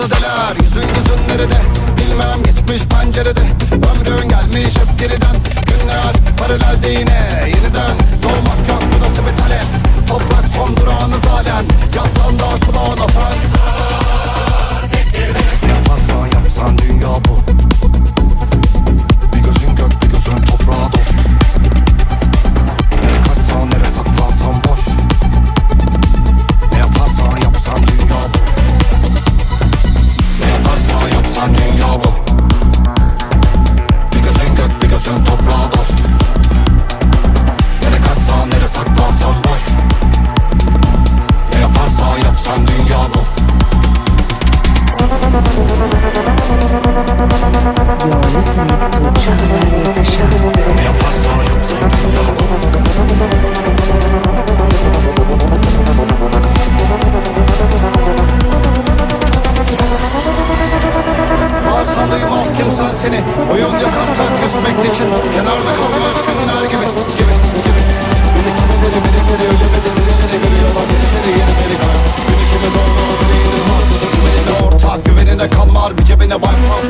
Azadeler Yüzün gözün nerede? Bilmem geçmiş pencerede kendini Oyun yok artık küsmek için Kenarda kalma aşkınlar gibi. Gibi gibi. Biri kimi biri biri biri ölümedi Birileri görüyorlar. Birileri yeni biri Gün işimiz olmaz değiliz mahcudu Güvenine ortak güvenine kan var bir cebine bypass.